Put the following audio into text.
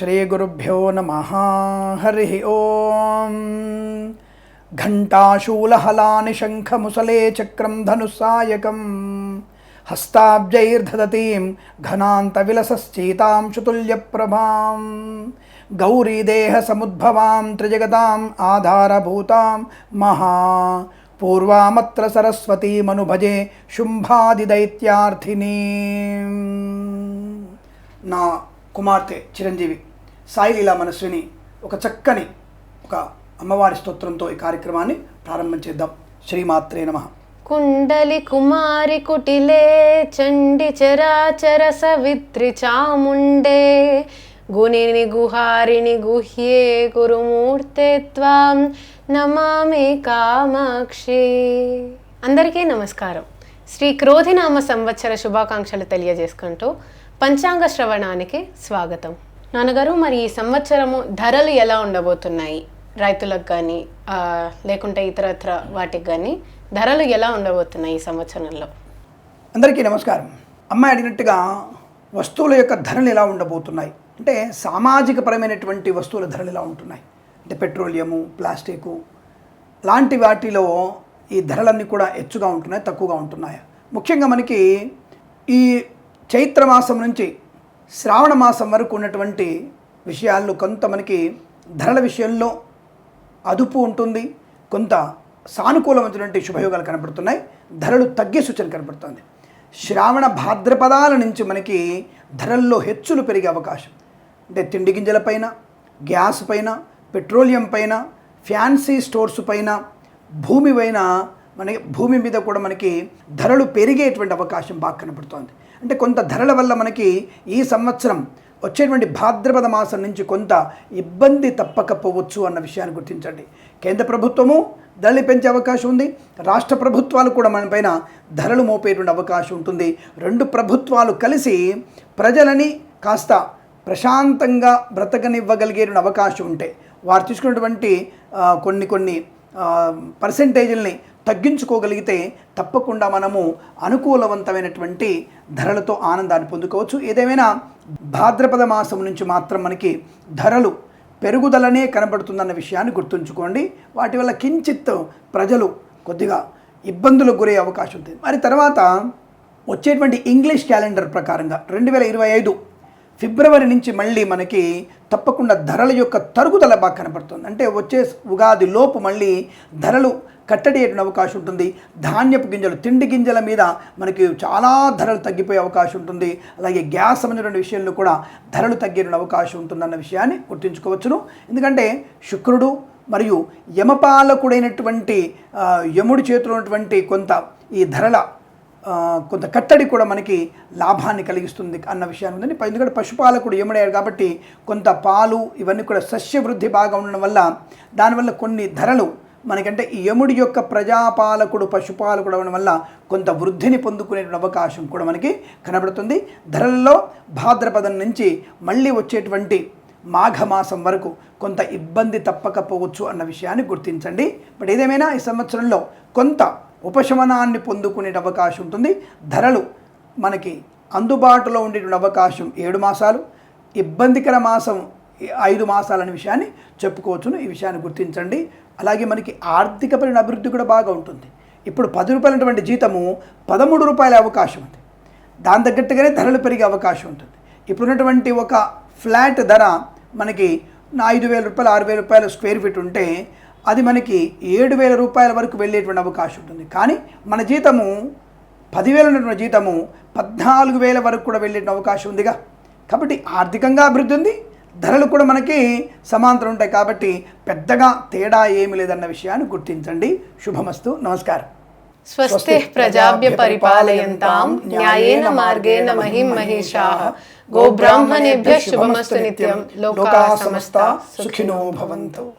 श्रीगुरुभ्यो नमः। हरिः ॐ घण्टाशूलहलानिशङ्खमुसले चक्रं धनुस्सायकं हस्ताब्जैर्धदतीं घनान्तविलसश्चेतां शुतुल्यप्रभां गौरीदेहसमुद्भवां त्रिजगताम् आधारभूतां महा। पूर्वामत्र सरस्वतीमनुभजे ಶುಂಭಾದಿದೈತ್ಯಾರ್ಥಿನಿ ना, कुमारते, चिरंजीवी। సాయిలీలా మనస్విని ఒక చక్కని ఒక అమ్మవారి స్తోత్రంతో ఈ కార్యక్రమాన్ని ప్రారంభం చేద్దాం. శ్రీమాత్రే నమ. కుండలి కుమారి కుటిలే చండి చరాచర సవిత్రి చాముండే. గుణిని గుహారిణి గుహ్యే గురుమూర్తే త్వాం నమామి కామాక్షి. అందరికీ నమస్కారం. శ్రీ క్రోధినామ సంవత్సర శుభాకాంక్షలు తెలియజేసుకుంటూ పంచాంగ శ్రవణానికి స్వాగతం. నాన్నగారు మరి ఈ సంవత్సరము ధరలు ఎలా ఉండబోతున్నాయి? రైతులకు కానీ లేకుంటే ఇతరత్ర వాటికి కానీ ధరలు ఎలా ఉండబోతున్నాయి ఈ సంవత్సరంలో? అందరికీ నమస్కారం. అమ్మాయి అడిగినట్టుగా వస్తువుల యొక్క ధరలు ఎలా ఉండబోతున్నాయి? అంటే సామాజిక పరమైనటువంటి వస్తువుల ధరలు ఎలా ఉంటున్నాయి? అంటే పెట్రోలియము ప్లాస్టికు లాంటి వాటిలో ఈ ధరలన్నీ కూడా హెచ్చుగా ఉంటున్నాయి తక్కువగా ఉంటున్నాయి? ముఖ్యంగా మనకి ఈ చైత్ర మాసం నుంచి శ్రావణ మాసం వరకు ఉన్నటువంటి విషయాల్లో కొంత మనకి ధరల విషయంలో అదుపు ఉంటుంది కొంత సానుకూలమైనటువంటి శుభయోగాలు కనబడుతున్నాయి ధరలు తగ్గే సూచన కనబడుతుంది. శ్రావణ భాద్రపదాల నుంచి మనకి ధరల్లో హెచ్చులు పెరిగే అవకాశం. అంటే తిండి గింజల పైన గ్యాస్ పైన పెట్రోలియం పైన ఫ్యాన్సీ స్టోర్స్ పైన భూమి పైన మనకి భూమి మీద కూడా మనకి ధరలు పెరిగేటువంటి అవకాశం బాగా కనబడుతోంది అంటే కొంత ధరల వల్ల మనకి ఈ సంవత్సరం వచ్చేటువంటి భాద్రపద మాసం నుంచి కొంత ఇబ్బంది తప్పకపోవచ్చు అన్న విషయాన్ని గుర్తించండి. కేంద్ర ప్రభుత్వము ధరలు పెంచే అవకాశం ఉంది. రాష్ట్ర ప్రభుత్వాలు కూడా మన పైన ధరలు మోపేటువంటి అవకాశం ఉంటుంది. రెండు ప్రభుత్వాలు కలిసి ప్రజలని కాస్త ప్రశాంతంగా బ్రతకనివ్వగలిగేటువంటి అవకాశం ఉంటే వారు తీసుకున్నటువంటి కొన్ని కొన్ని పర్సెంటేజ్ని తగ్గించుకోగలిగితే తప్పకుండా మనము అనుకూలవంతమైనటువంటి ధరలతో ఆనందాన్ని పొందుకోవచ్చు. ఏదేమైనా భాద్రపద మాసం నుంచి మాత్రం మనకి ధరలు పెరుగుదలనే కనబడుతుందన్న విషయాన్ని గుర్తుంచుకోండి. వాటి వల్ల కించిత్ ప్రజలు కొద్దిగా ఇబ్బందులకు గురే అవకాశం ఉంది. మరి తర్వాత వచ్చేటువంటి ఇంగ్లీష్ క్యాలెండర్ ప్రకారంగా రెండు వేల ఇరవై ఐదు ఫిబ్రవరి నుంచి మళ్ళీ మనకి తప్పకుండా ధరల యొక్క తరుగుదల బాగా కనపడుతుంది అంటే వచ్చే ఉగాది లోపు మళ్ళీ ధరలు కట్టడేటువంటి అవకాశం ఉంటుంది. ధాన్యపు గింజలు తిండి గింజల మీద మనకి చాలా ధరలు తగ్గిపోయే అవకాశం ఉంటుంది. అలాగే గ్యాస్ సంబంధించిన విషయంలో కూడా ధరలు తగ్గేటువంటి అవకాశం ఉంటుందన్న విషయాన్ని గుర్తుంచుకోవచ్చును. ఎందుకంటే శుక్రుడు మరియు యమపాలకుడైనటువంటి యముడి చేతిలో ఉన్నటువంటి కొంత ఈ ధరల కొంత కట్టడి కూడా మనకి లాభాన్ని కలిగిస్తుంది అన్న విషయాన్ని ఉందని ఎందుకంటే పశుపాలకుడు యముడయ్యాడు కాబట్టి కొంత పాలు ఇవన్నీ కూడా సస్యవృద్ధి బాగా ఉండడం వల్ల దానివల్ల కొన్ని ధరలు మనకంటే ఈ యముడి యొక్క ప్రజాపాలకుడు పశుపాలకుడు అవడం వల్ల కొంత వృద్ధిని పొందుకునేటువంటి అవకాశం కూడా మనకి కనబడుతుంది. ధరల్లో భాద్రపదం నుంచి మళ్ళీ వచ్చేటువంటి మాఘమాసం వరకు కొంత ఇబ్బంది తప్పకపోవచ్చు అన్న విషయాన్ని గుర్తించండి. బట్ ఏదేమైనా ఈ సంవత్సరంలో కొంత ఉపశమనాన్ని పొందుకునే అవకాశం ఉంటుంది. ధరలు మనకి అందుబాటులో ఉండేటువంటి అవకాశం ఏడు మాసాలు. ఇబ్బందికర మాసం ఐదు మాసాలనే విషయాన్ని చెప్పుకోవచ్చును. ఈ విషయాన్ని గుర్తించండి. అలాగే మనకి ఆర్థికపరమైన అభివృద్ధి కూడా బాగా ఉంటుంది. ఇప్పుడు పది రూపాయలటువంటి జీతము పదమూడు రూపాయల అవకాశం ఉంది దాని తగ్గట్టుగానే ధరలు పెరిగే అవకాశం ఉంటుంది. ఇప్పుడున్నటువంటి ఒక ఫ్లాట్ ధర మనకి ఐదు వేల రూపాయలు ఆరు వేల రూపాయల స్క్వేర్ ఫీట్ ఉంటే అది మనకి ఏడు వేల రూపాయల వరకు వెళ్ళేటువంటి అవకాశం ఉంటుంది. కానీ మన జీతము పదివేలు ఉన్నటువంటి జీతము పద్నాలుగు వేల వరకు కూడా వెళ్ళే అవకాశం ఉందిగా. కాబట్టి ఆర్థికంగా అభివృద్ధి ఉంది. ధరలు కూడా మనకి సమాంతరం ఉంటాయి కాబట్టి పెద్దగా తేడా ఏమి లేదన్న విషయాన్ని గుర్తించండి. శుభమస్తు. నమస్కారం. స్వస్తి ప్రజాభ్య పరిపాలయంతాం. న్యాయేన మార్గేణ మహిం మహిషాః. గోబ్రాహ్మణేభ్య శుభమస్తు నిత్యం. లోకా సమస్త సుఖినో భవంతు.